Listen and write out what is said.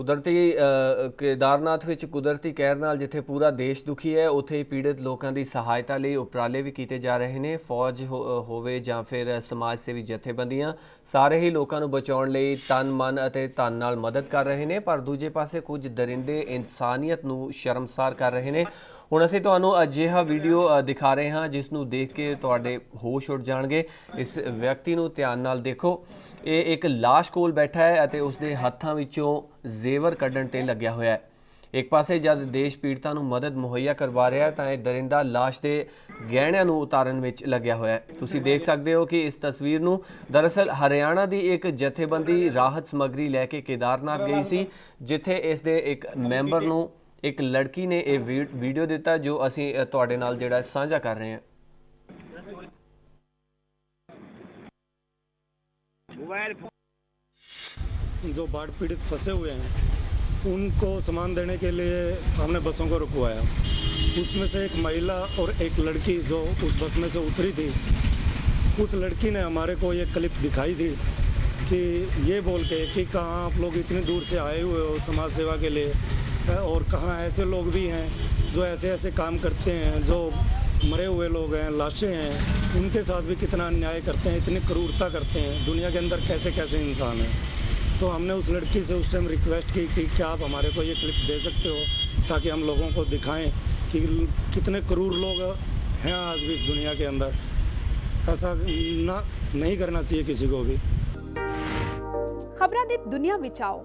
ਕੁਦਰਤੀ ਕੇਦਾਰਨਾਥ ਵਿੱਚ ਕੁਦਰਤੀ ਕਹਿਰ ਨਾਲ ਜਿੱਥੇ ਪੂਰਾ ਦੇਸ਼ ਦੁਖੀ ਹੈ, ਉੱਥੇ ਹੀ ਪੀੜਤ ਲੋਕਾਂ ਦੀ ਸਹਾਇਤਾ ਲਈ ਉਪਰਾਲੇ ਵੀ ਕੀਤੇ ਜਾ ਰਹੇ ਨੇ। ਫੌਜ ਹੋ- ਹੋਵੇ ਜਾਂ ਫਿਰ ਸਮਾਜ ਸੇਵੀ ਜਥੇਬੰਦੀਆਂ, ਸਾਰੇ ਹੀ ਲੋਕਾਂ ਨੂੰ ਬਚਾਉਣ ਲਈ ਤਨ, ਮਨ ਅਤੇ ਧਨ ਨਾਲ ਮਦਦ ਕਰ ਰਹੇ ਨੇ, ਪਰ ਦੂਜੇ ਪਾਸੇ ਕੁਝ ਦਰਿੰਦੇ ਇਨਸਾਨੀਅਤ ਨੂੰ ਸ਼ਰਮਸਾਰ ਕਰ ਰਹੇ ਨੇ। ਹੁਣ ਅਸੀਂ ਤੁਹਾਨੂੰ ਅਜਿਹਾ ਵੀਡੀਓ ਦਿਖਾ ਰਹੇ ਹਾਂ ਜਿਸ ਨੂੰ ਦੇਖ ਕੇ ਤੁਹਾਡੇ ਹੋਸ਼ ਉੱਡ ਜਾਣਗੇ। ਇਸ ਵਿਅਕਤੀ ਨੂੰ ਧਿਆਨ ਨਾਲ ਦੇਖੋ। ਇਹ ਇੱਕ ਲਾਸ਼ ਕੋਲ ਬੈਠਾ ਹੈ ਅਤੇ ਉਸਦੇ ਹੱਥਾਂ ਵਿੱਚੋਂ ਜ਼ੇਵਰ ਕੱਢਣ ਤੇ ਲੱਗਿਆ ਹੋਇਆ ਹੈ। ਇੱਕ ਪਾਸੇ ਜਦ ਦੇਸ਼ ਪੀੜਤਾਂ ਨੂੰ ਮਦਦ ਮੁਹੱਈਆ ਕਰਵਾ ਰਿਹਾ ਹੈ, ਤਾਂ ਇਹ ਦਰਿੰਦਾ ਲਾਸ਼ ਦੇ ਗਹਿਣਿਆਂ ਨੂੰ ਉਤਾਰਨ ਵਿੱਚ ਲੱਗਿਆ ਹੋਇਆ ਹੈ। ਤੁਸੀਂ ਦੇਖ ਸਕਦੇ ਹੋ ਕਿ ਇਸ ਤਸਵੀਰ ਨੂੰ ਦਰਅਸਲ ਹਰਿਆਣਾ ਦੀ ਇੱਕ ਜਥੇਬੰਦੀ ਰਾਹਤ ਸਮੱਗਰੀ ਲੈ ਕੇ ਕੇਦਾਰਨਾਥ ਗਈ ਸੀ, ਜਿੱਥੇ ਇਸ ਦੇ ਇੱਕ ਮੈਂਬਰ ਨੂੰ ਇੱਕ ਲੜਕੀ ਨੇ ਇਹ ਵੀ- ਵੀਡੀਓ ਦਿੱਤਾ ਜੋ ਅਸੀਂ ਅ, ਤੁਹਾਡੇ ਨਾਲ ਜਿਹੜਾ ਸਾਂਝਾ ਕਰ ਰਹੇ ਹਾਂ जो बाढ़ पीड़ित फंसे हुए हैं उनको सामान देने के लिए हमने बसों को रुकवाया उसमें से एक महिला और एक लड़की जो उस बस में से उतरी थी उस लड़की ने हमारे को ये क्लिप दिखाई थी कि ये बोल के कि कहाँ आप लोग इतनी दूर से आए हुए हो समाज सेवा के लिए है, और कहाँ ऐसे लोग भी हैं जो ऐसे ऐसे काम करते हैं, जो मरे हुए लोग हैं, लाशें हैं, उनके साथ भी कितना अन्याय करते हैं, इतनी क्रूरता करते हैं। दुनिया के अंदर कैसे कैसे इंसान हैं? तो हमने उस लड़की से उस टाइम रिक्वेस्ट की कि क्या आप हमारे को ये क्लिप दे सकते हो ताकि हम लोगों को दिखाएँ कि कितने क्रूर लोग हैं आज भी इस दुनिया के अंदर। ऐसा ना, नहीं करना चाहिए किसी को भी। खबर दुनिया बिचाओ।